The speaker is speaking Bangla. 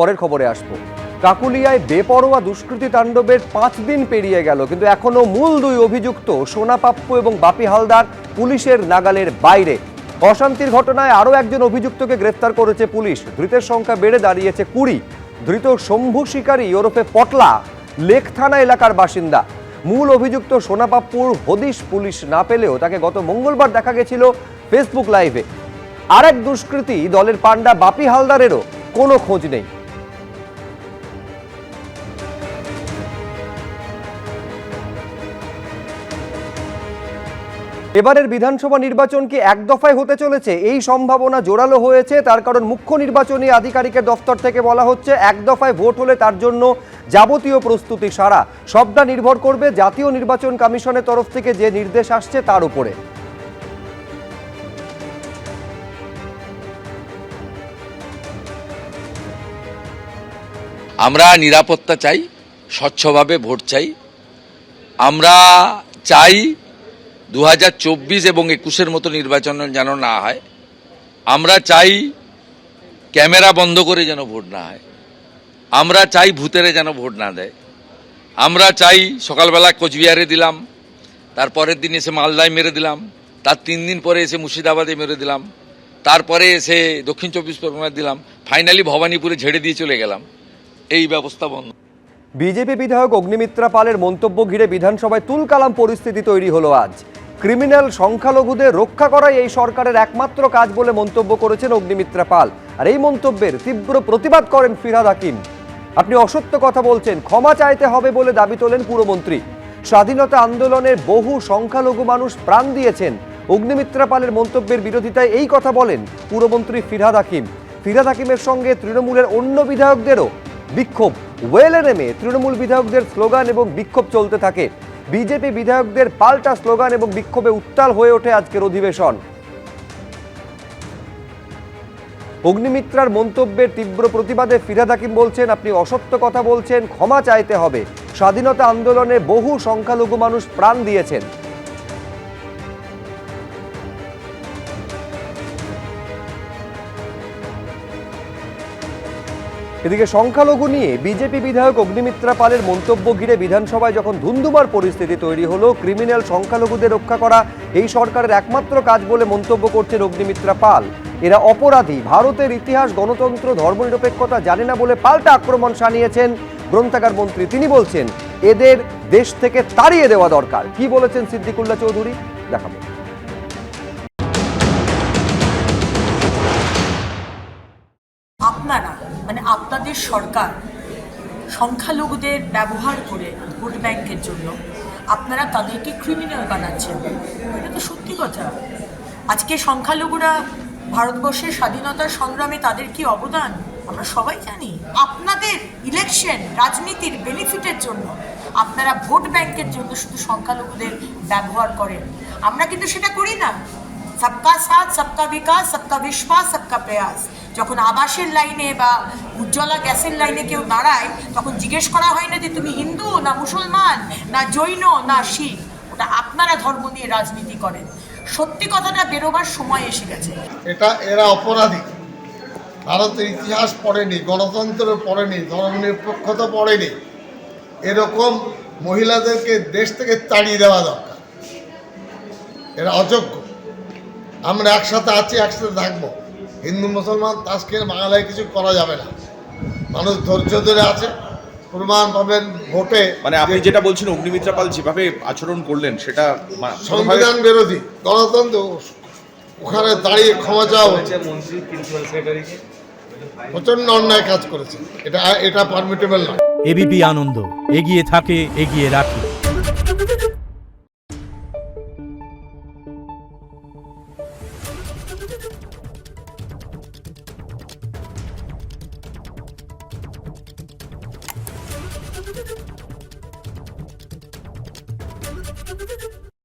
পরের খবরে আসব। কাকুলিয়ায় বেপরোয়া দুষ্কৃতী তাণ্ডবের পাঁচ দিন পেরিয়ে গেল, কিন্তু এখনও মূল দুই অভিযুক্ত সোনা পাপ্পু এবং বাপি হালদার পুলিশের নাগালের বাইরে। অশান্তির ঘটনায় আরও একজন অভিযুক্তকে গ্রেফতার করেছে পুলিশ। ধৃতের সংখ্যা বেড়ে দাঁড়িয়েছে কুড়ি। ধৃত শম্ভু শিকারী ওরফে পটলা লেক থানা এলাকার বাসিন্দা। মূল অভিযুক্ত সোনাপাপ্পুর হদিশ পুলিশ না পেলেও তাকে গত মঙ্গলবার দেখা গেছিল ফেসবুক লাইভে। আরেক দুষ্কৃতী দলের পান্ডা বাপি হালদারেরও কোনো খোঁজ নেই। এবারের বিধানসভা নির্বাচন কি এক দফায় হতে চলেছে? এই সম্ভাবনা জোরালো হয়েছে, তার কারণ মুখ্য নির্বাচনী আধিকারিকের দফতর থেকে বলা হচ্ছে, এক দফায় ভোট হলে তার জন্য যাবতীয় প্রস্তুতি সারা। সবটা নির্ভর করবে জাতীয় নির্বাচন কমিশনের তরফ থেকে যে নির্দেশ আসছে তার উপরে। আমরা নিরাপত্তা চাই, স্বচ্ছভাবে ভোট চাই। আমরা চাই দু হাজার চব্বিশ এবং একুশের মতো নির্বাচন যেন না হয়, আমরা চাই ক্যামেরা বন্ধ করে যেন ভোট না হয়, আমরা চাই ভূতেরে যেন ভোট না দেয়, আমরা চাই সকালবেলা কোচবিহারে দিলাম তারপরের দিন এসে মালদায় মেরে দিলাম, তার তিন দিন পরে এসে মুর্শিদাবাদে মেরে দিলাম তারপরে এসে দক্ষিণ চব্বিশ পরগনায় দিলাম ফাইনালি ভবানীপুরে ঝেড়ে দিয়ে চলে গেলাম, এই ব্যবস্থা বন্ধ। বিজেপি বিধায়ক অগ্নিমিত্রা পালের মন্তব্য ঘিরে বিধানসভায় তুলকালাম পরিস্থিতি তৈরি হলো আজ। ক্রিমিনাল সংখ্যালঘুদের রক্ষা করাই এই সরকারের একমাত্র কাজ বলে মন্তব্য করেছেন অগ্নিমিত্রা পাল। আর এই মন্তব্যের তীব্র প্রতিবাদ করেন ফিরহাদ হাকিম। আপনি অসত্য কথা বলছেন, ক্ষমা চাইতে হবে বলে দাবি তোলেন পুরমন্ত্রী। স্বাধীনতা আন্দোলনের বহু সংখ্যালঘু মানুষ প্রাণ দিয়েছেন। অগ্নিমিত্রা পালের মন্তব্যের বিরোধিতায় এই কথা বলেন পুরমন্ত্রী ফিরহাদ হাকিম। ফিরহাদ হাকিমের সঙ্গে তৃণমূলের অন্য বিধায়কদেরও বিক্ষোভ। ওয়েলে নেমে তৃণমূল বিধায়কদের স্লোগান এবং বিক্ষোভ চলতে থাকে। বিজেপি বিধায়কদের পাল্টা স্লোগান এবং বিক্ষোভে উত্তাল হয়ে ওঠে আজকের অধিবেশন। অগ্নিমিত্রার মন্তব্যের তীব্র প্রতিবাদে ফিরাদ হাকিম বলছেন, আপনি অসত্য কথা বলছেন, ক্ষমা চাইতে হবে। স্বাধীনতা আন্দোলনে বহু সংখ্যালঘু মানুষ প্রাণ দিয়েছেন। এদিকে সংখ্যালঘু নিয়ে বিজেপি বিধায়ক অগ্নিমিত্রা পালের মন্তব্য ঘিরে বিধানসভায় যখন ধুন্ধুমার পরিস্থিতি তৈরি হলো, ক্রিমিনাল সংখ্যালঘুদের রক্ষা করা এই সরকারের একমাত্র কাজ বলে মন্তব্য করছেন অগ্নিমিত্রা পাল। এরা অপরাধী, ভারতের ইতিহাস, গণতন্ত্র, ধর্মনিরপেক্ষতা জানে না বলে পাল্টা আক্রমণ সানিয়েছেন গ্রন্থাগার মন্ত্রী। তিনি বলছেন, এদের দেশ থেকে তাড়িয়ে দেওয়া দরকার। কি বলেছেন সিদ্দিকুল্লা চৌধুরী? দেখাবো। আপনারা মানে আপনাদের সরকার সংখ্যালঘুদের ব্যবহার করে ভোট ব্যাংকের জন্য আপনারা তাদেরকে ক্রিমিনাল বানাচ্ছেন। এটা তো সত্যি কথা। আজকে সংখ্যালঘুরা ভারতবর্ষের স্বাধীনতার সংগ্রামে তাদের কি অবদান? আমরা সবাই জানি। আপনাদের ইলেকশন রাজনীতির বেনিফিটের জন্য আপনারা ভোট ব্যাংকের জন্য শুধু সংখ্যালঘুদের ব্যবহার করেন। আমরা কিন্তু সেটা করি না। সবকা সাথ সবকা বিকাশ সবকা বিশ্বাস সবকা প্রয়াস যখন আবাসের লাইনে বা উজ্জ্বলা গ্যাসের লাইনে কেউ দাঁড়ায়, তখন জিজ্ঞেস করা হয় না যে তুমি হিন্দু না মুসলমান, না জৈন, না শিখ। ওটা আপনারা ধর্ম নিয়ে রাজনীতি করেন। সত্যি কথাটা বেরোবার সময় এসে গেছে। এটা এরা অপরাধী। ভারতের ইতিহাস পড়েনি, গণতন্ত্র পড়েনি ধর্মনিরপেক্ষতা পড়েনি। এরকম মহিলাদেরকে দেশ থেকে তাড়িয়ে দেওয়া দরকার। এরা অযোগ্য। আমরা একসাথে আছি একসাথে থাকব। হিন্দু মুসলমান তাসকে বাংলায় কিছু করা যাবে না। মানুষ ধৈর্য ধরে আছে প্রমাণ পাবেন ভোটে। মানে আপনি যেটা বলছেন অগ্নিমিত্রা পাল যেভাবে আচরণ করলেন সেটা সংবিধান বিরোধী গণতন্ত্র ওখানে দাঁড়িয়ে ক্ষমা চাওয়া হচ্ছে প্রচণ্ড অন্যায় কাজ করেছে। এটা এটা পারমিটেবল নয়। এবিপি আনন্দ এগিয়ে থাকে এগিয়ে রাখে।